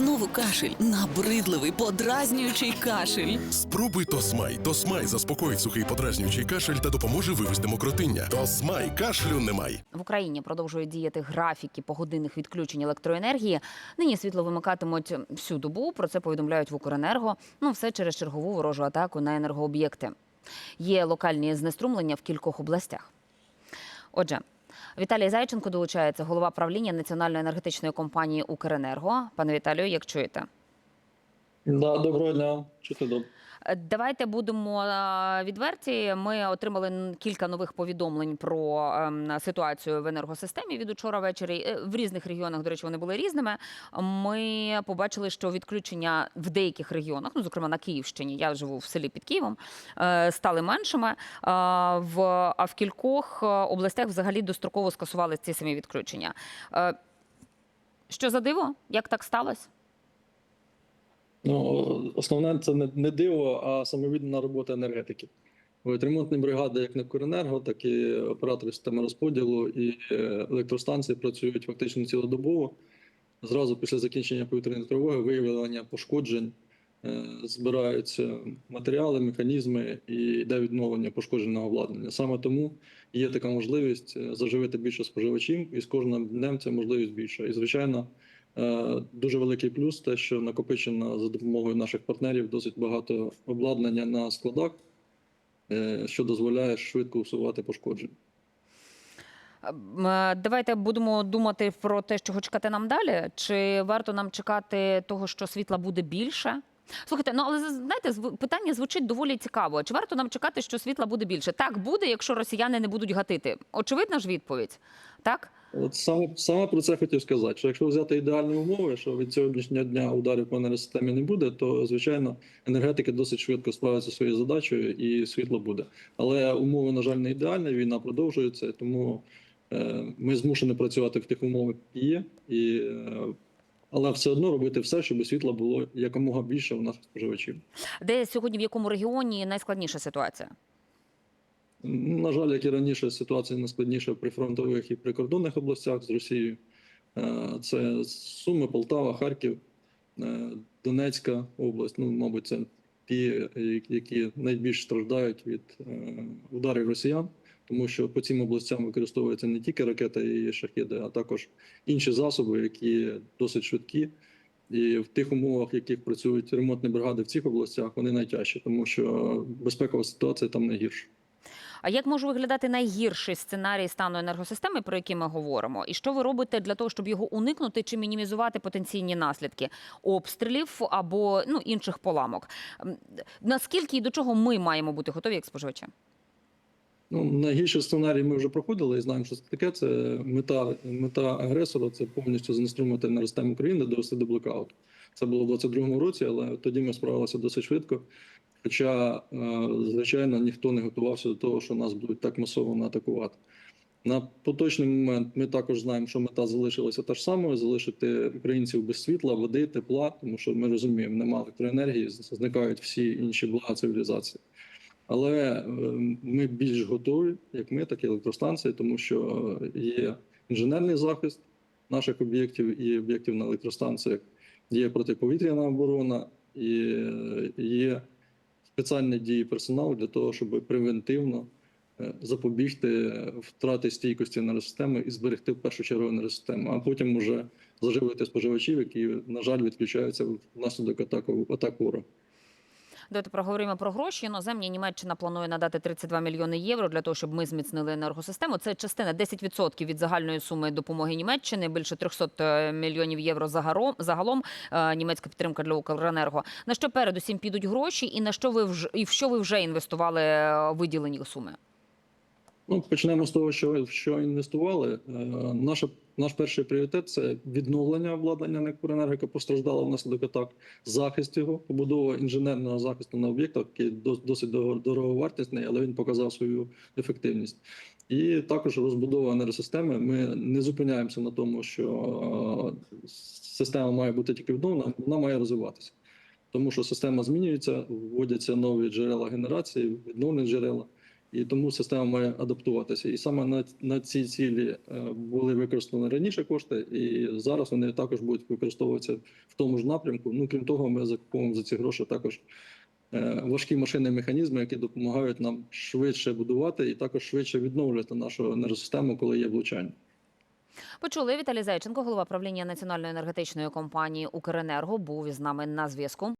Знову кашель, набридливий, подразнюючий кашель. Спробуй Тосмай. Тосмай заспокоїть сухий подразнюючий кашель та допоможе вивести мокротиння. Тосмай кашлю немає. В Україні продовжують діяти графіки погодинних відключень електроенергії. Нині світло вимикатимуть всю добу. Про це повідомляють в Укренерго. Ну все через чергову ворожу атаку на енергооб'єкти. Є локальні знеструмлення в кількох областях. Отже, Віталій Зайченко долучається, голова правління Національної енергетичної компанії Укренерго. Пане Віталію, як чуєте? Да, доброго дня. Чути добре. Давайте будемо е, відверті. Ми отримали кілька нових повідомлень про ем, ситуацію в енергосистемі від учора ввечері. Е, В різних регіонах, до речі, вони були різними. Ми побачили, що відключення в деяких регіонах, ну зокрема на Київщині, я живу в селі під Києвом, е, стали меншими. В а в кількох областях взагалі достроково скасували ці самі відключення. Що за диво? Як так сталося? Ну, основне це не, диво, а самовіддана робота енергетики. Ремонтні бригади, як на Коренерго, так і оператори системи розподілу і е, електростанції працюють фактично цілодобово. Зразу після закінчення повітряної тривоги, виявлення пошкоджень, е, збираються матеріали, механізми і йде відновлення пошкодженого обладнання. Саме тому є така можливість е, заживити більше споживачів, і з кожним днем ця можливість більша. І звичайно, Дуже великий плюс те, що накопичено за допомогою наших партнерів досить багато обладнання на складах, е, що дозволяє швидко усувати пошкодження. Е, Давайте будемо думати про те, що чекати нам далі. Чи варто нам чекати того, що світла буде більше? Слухайте, ну але знаєте, питання звучить доволі цікаво. Чи варто нам чекати, що світла буде більше? Так буде, якщо росіяни не будуть гатити. Очевидна ж відповідь, так? От саме, саме про це хотів сказати, що якщо взяти ідеальні умови, що від сьогоднішнього дня ударів по енергосистемі не буде, то звичайно енергетики досить швидко справляться своєю задачею і світло буде. Але умови, на жаль, не ідеальні, війна продовжується, тому е, ми змушені працювати в тих умовах, є, і, е, але все одно робити все, щоб світла було якомога більше у наших споживачів. Де сьогодні в якому регіоні найскладніша ситуація? На жаль, як і раніше, ситуація найскладніша при фронтових і прикордонних областях з Росією. Е, Це Суми, Полтава, Харків, е, Донецька область. Ну, мабуть, це ті, е, які найбільш страждають від ударів росіян, тому що по цим областям використовуються не тільки ракети і шахеди, а також інші засоби, які досить швидкі. І в тих умовах, в яких працюють ремонтні бригади в цих областях, вони найтяжчі, тому що безпекова ситуація там найгірша. А як може виглядати найгірший сценарій стану енергосистеми, про який ми говоримо? І що ви робите для того, щоб його уникнути чи мінімізувати потенційні наслідки обстрілів або ну інших поламок? Наскільки і до чого ми маємо бути готові як споживачі? Ну, найгірший сценарій ми вже проходили і знаємо, що це таке. Це мета, мета агресора це повністю знеструмити енергосистему України, довести до блокауту. Це було в 22-му році, але тоді ми справилися досить швидко. Хоча, е, звичайно, ніхто не готувався до того, що нас будуть так масово атакувати. На поточний момент ми також знаємо, що мета залишилася та ж самою: залишити українців без світла, води, тепла, тому що ми розуміємо, немає електроенергії, зникають всі інші блага цивілізації. Але е, ми більш готові, як ми, так і електростанції, тому що є інженерний захист наших об'єктів і об'єктів на електростанціях, є протиповітряна оборона і е, є спеціальні дії персоналу для того, щоб превентивно е, запобігти втрати стійкості енергосистеми і зберегти в першу чергу енергосистему, а потім вже заживити споживачів, які, на жаль, відключаються внаслідок атаку атак ворога. Давайте проговоримо про гроші. Іноземні Німеччина планує надати 32 мільйони євро для того, щоб ми зміцнили енергосистему. Це частина 10% від загальної суми допомоги Німеччини. Більше 300 мільйонів євро загалом. е, Німецька підтримка для Укренерго. На що передусім підуть гроші, і на що ви вже і в що ви вже інвестували е, виділені суми? Ну, почнемо з того, що, що інвестували. Е, наша, наш перший пріоритет це відновлення обладнання Некуренерго, яке постраждало внаслідок атак, захист його, побудова інженерного захисту на об'єктах, який досить дороговартісний, але він показав свою ефективність. І також розбудова енергосистеми. Ми не зупиняємося на тому, що е, система має бути тільки відновлена, вона має розвиватися. Тому що система змінюється, вводяться нові джерела генерації, відновлені джерела. І тому система має адаптуватися. І саме на, на ці цілі е, були використані раніше кошти, і зараз вони також будуть використовуватися в тому ж напрямку. Ну крім того, ми закуповуємо за ці гроші також е, важкі машини механізми, які допомагають нам швидше будувати і також швидше відновлювати нашу енергосистему, коли є влучання. Почули Віталій Зайченко, голова правління національної енергетичної компанії Укренерго, був із нами на зв'язку.